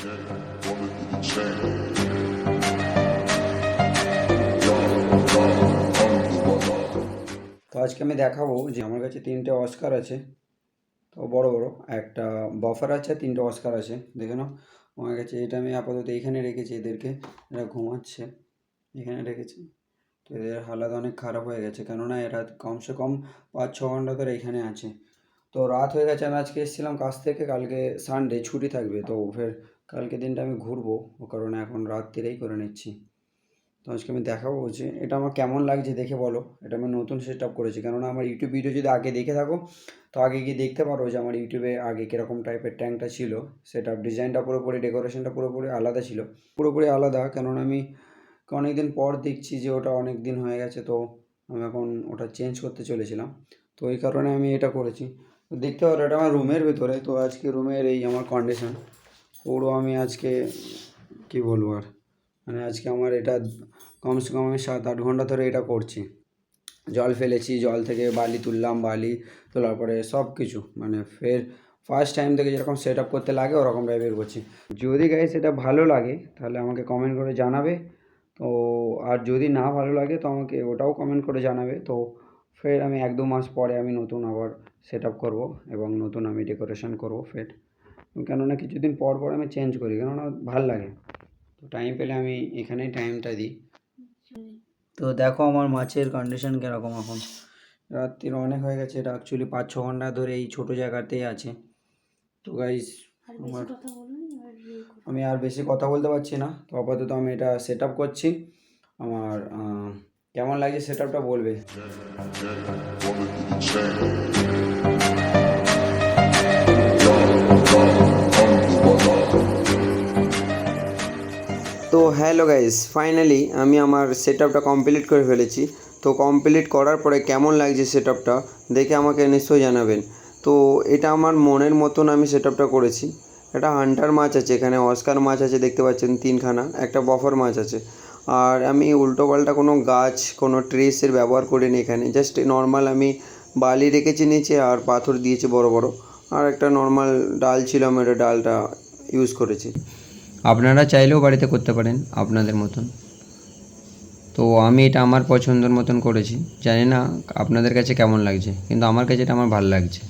তো আজকে আমি দেখাবো যে আমার কাছে তিনটে অস্কার আছে। তো বড় বড়। একটা বফার আছে, তিনটে অস্কার আছে। দেখে নাও। আমার কাছে এটা আমি আপাতত এইখানে রেখেছি এদেরকে। এরা ঘুমাচ্ছে। এখানে রেখেছি। তো এদের হালাত অনেক খারাপ হয়ে গেছে। কেননা এরা কমসে কম পাঁচ, ছ ঘণ্টা ধরে এখানে আছে। তো রাত হয়ে গেছে, আমি আজকে এসেছিলাম কাজ থেকে, কালকে সানডে ছুটি থাকবে, তো ফের কালকে দিনটা আমি ঘুরবো, ও কারণে এখন রাত্রিরেই করে নিচ্ছি। তো আজকে আমি দেখাবো যে এটা আমার কেমন লাগছে দেখে বলো, এটা আমি নতুন সেট আপ করেছি, কেননা আমার ইউটিউব ভিডিও যদি আগে দেখে থাকো, তো আগে গিয়ে দেখতে পারো যে আমার ইউটিউবে আগে কীরকম টাইপের ট্যাঙ্কটা ছিল সেট আপ ডিজাইনটা পুরোপুরি ডেকোরেশনটা পুরোপুরি আলাদা ছিল, পুরোপুরি আলাদা, কেননা আমি অনেক দিন পর দেখছি যে ওটা অনেক দিন হয়ে গেছে, তো আমি এখন ওটা চেঞ্জ করতে চলেছিলাম, তো এই কারণে আমি এটা করেছি। দেখতে পারো, এটা আমার রুমের ভেতরে, তো আজকে রুমের এই আমার কন্ডিশন পুরো আমি আজকে, কি বলব আর? মানে আজকে আমার এটা কমসে কম আমি সাত আট ঘণ্টা ধরে এটা করছি। জল ফেলেছি, জল থেকে বালি তুললাম, বালি তোলার পরে সব কিছু মানে ফের ফার্স্ট টাইম থেকে যেরকম সেট আপ করতে লাগে, ওরকম টাইপের করছি। যদি গাই সেটা ভালো লাগে, তাহলে আমাকে কমেন্ট করে জানাবে। তো, আর যদি না ভালো লাগে, তো আমাকে ওটাও কমেন্ট করে জানাবে। তো, ফের আমি এক দু মাস পরে আমি নতুন আবার সেট আপ করব এবং নতুন আমি ডেকোরেশন করব ফের কেননা কিছুদিন পর পর আমি চেঞ্জ করি কেননা ভালো লাগে। তো টাইম পেলে আমি এখানেই টাইমটা দিই। তো দেখো আমার মাছের কন্ডিশন কীরকম এখন। রাত্রির অনেক হয়ে গেছে এটা অ্যাকচুয়ালি পাঁচ ছ ঘণ্টা ধরে এই ছোটো জায়গাতেই আছে। তো গাইজ আমার আমি আর বেশি কথা বলতে পারছি না। তো আপাতত আমি এটা সেট আপ করছি। আমার কেমন লাগছে সেট আপটা বলবে? তো হ্যালো গাইস ফাইনালি আমি আমার সেট আপটা কমপ্লিট করে ফেলেছি। তো কমপ্লিট করার পরে কেমন লাগছে সেট আপটা দেখে আমাকে নিশ্চয়ই জানাবেন। তো এটা আমার মনের মতন আমি সেট আপটা করেছি। একটা হান্টার মাছ আছে, এখানে অস্কার মাছ আছে, দেখতে পাচ্ছেন তিনখানা, একটা বফার মাছ আছে। আর আমি উল্টো পাল্টা কোনো গাছ, কোনো ট্রেসের ব্যবহার করিনি এখানে। জাস্ট নর্মাল আমি বালি রেখেছি নিচে আর পাথর দিয়েছি বড় বড়। আর একটা নর্মাল ডাল ছিল, আমি ওটা ডালটা ইউজ করেছি। আপনারা চাইলেও বাড়িতে করতে পারেন আপনাদের মতন। তো আমি এটা আমার পছন্দের মতন করেছি। জানি না আপনাদের কাছে কেমন লাগছে, কিন্তু আমার কাছে এটা আমার ভালো লাগছে।